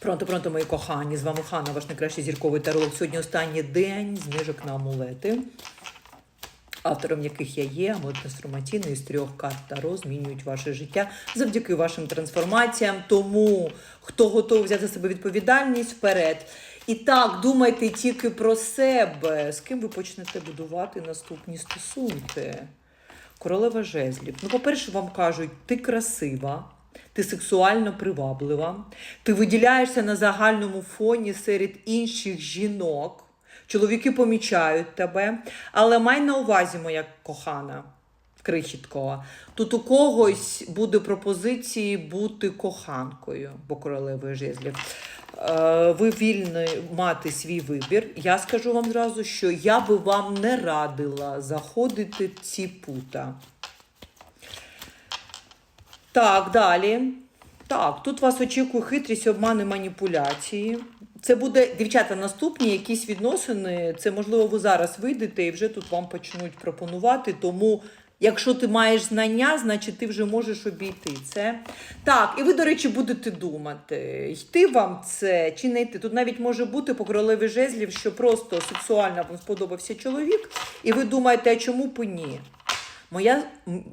Пронто, пронто, мої кохані, з вами Хана, ваш найкращий зірковий таролог. Сьогодні останній день знижок на амулети, автором яких я є, амулет трансформаційний з трьох карт Таро змінюють ваше життя завдяки вашим трансформаціям. Тому хто готовий взяти на себе відповідальність вперед. І так, думайте тільки про себе, з ким ви почнете будувати наступні стосунки. Королева жезлів. Ну, по-перше, вам кажуть, ти красива, ти сексуально приваблива, ти виділяєшся на загальному фоні серед інших жінок. Чоловіки помічають тебе, але май на увазі, моя кохана, крихіткова, тут у когось буде пропозиції бути коханкою, бо королевою жезлів. Е, Ви вільні мати свій вибір. Я скажу вам зразу, що я би вам не радила заходити в ці пута. Так, далі. Так, тут вас очікує хитрість, обмани, маніпуляції. Це буде, дівчата, наступні якісь відносини. Це, можливо, ви зараз вийдете і вже тут вам почнуть пропонувати. Тому, якщо ти маєш знання, значить ти вже можеш обійти це. Так, і ви, до речі, будете думати, йти вам це чи не йти. Тут навіть може бути по королеві жезлів, що просто сексуально вам сподобався чоловік, і ви думаєте, а чому б ні? Моя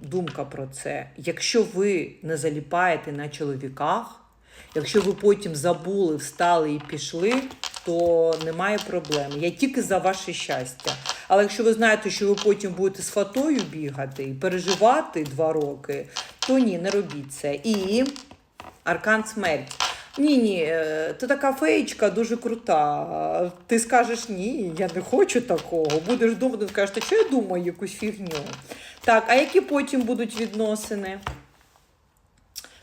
думка про це: якщо ви не заліпаєте на чоловіках, якщо ви потім забули, встали і пішли, то немає проблем. Я тільки за ваше щастя. Але якщо ви знаєте, що ви потім будете з фатою бігати і переживати два роки, то ні, не робіть це. І аркан смерть. Ні, ні, ти така феєчка дуже крута. Ти скажеш ні, я не хочу такого. Будеш думати, скажеш, та що я думаю, якусь фігню. Так, а які потім будуть відносини?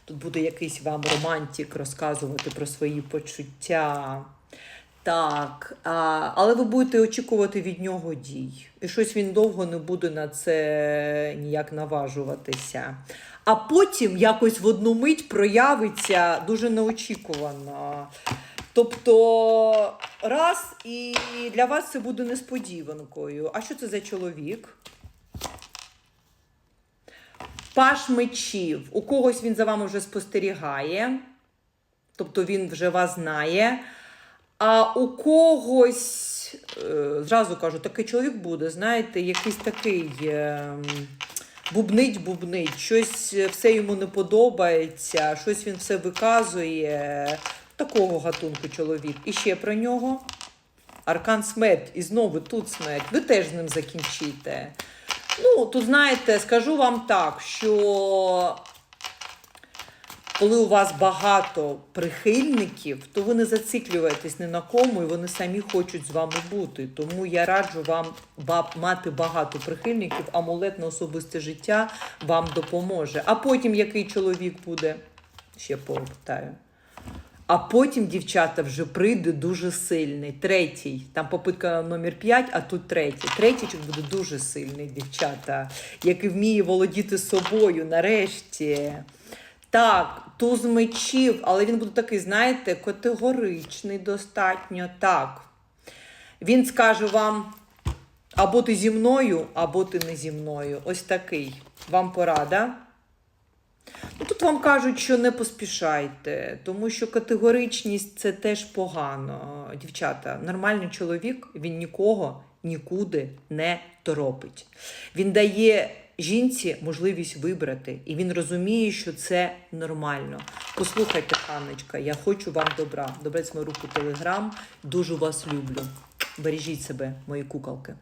Тут буде якийсь вам романтик розказувати про свої почуття. Так, а, але ви будете очікувати від нього дій. І щось він довго не буде на це ніяк наважуватися. А потім якось в одну мить проявиться дуже неочікувано. Тобто, раз, і для вас це буде несподіванкою. А що це за чоловік? Паш мечів. У когось він за вами вже спостерігає, тобто він вже вас знає. А у когось, е, зразу кажу, такий чоловік буде, знаєте, якийсь такий е, бубнить, бубнить, щось е, все йому не подобається, щось він все виказує. Такого гатунку чоловік. І ще про нього. Аркан смерть, і знову тут смерть. Ви теж з ним закінчите. Ну, тут знаєте, скажу вам так, що коли у вас багато прихильників, то ви не зациклюєтесь ні на кому, і вони самі хочуть з вами бути. Тому я раджу вам мати багато прихильників, амулет на особисте життя вам допоможе. А потім який чоловік буде? Ще повертаю. А потім, дівчата, вже прийде дуже сильний. Третій. Там попитка номер 5, а тут третій. Третій буде дуже сильний, дівчата, який вміє володіти собою нарешті. Так, туз мечів, але він буде такий, знаєте, категоричний достатньо. Так. Він скаже вам: або ти зі мною, або ти не зі мною. Ось такий. Вам порада. Ну, тут вам кажуть, що не поспішайте, тому що категоричність це теж погано. Дівчата, нормальний чоловік, він нікого нікуди не торопить. Він дає жінці можливість вибрати, і він розуміє, що це нормально. Послухайте, Ханночка, я хочу вам добра. Добрець мою руку телеграм. Дуже вас люблю. Бережіть себе, мої куколки.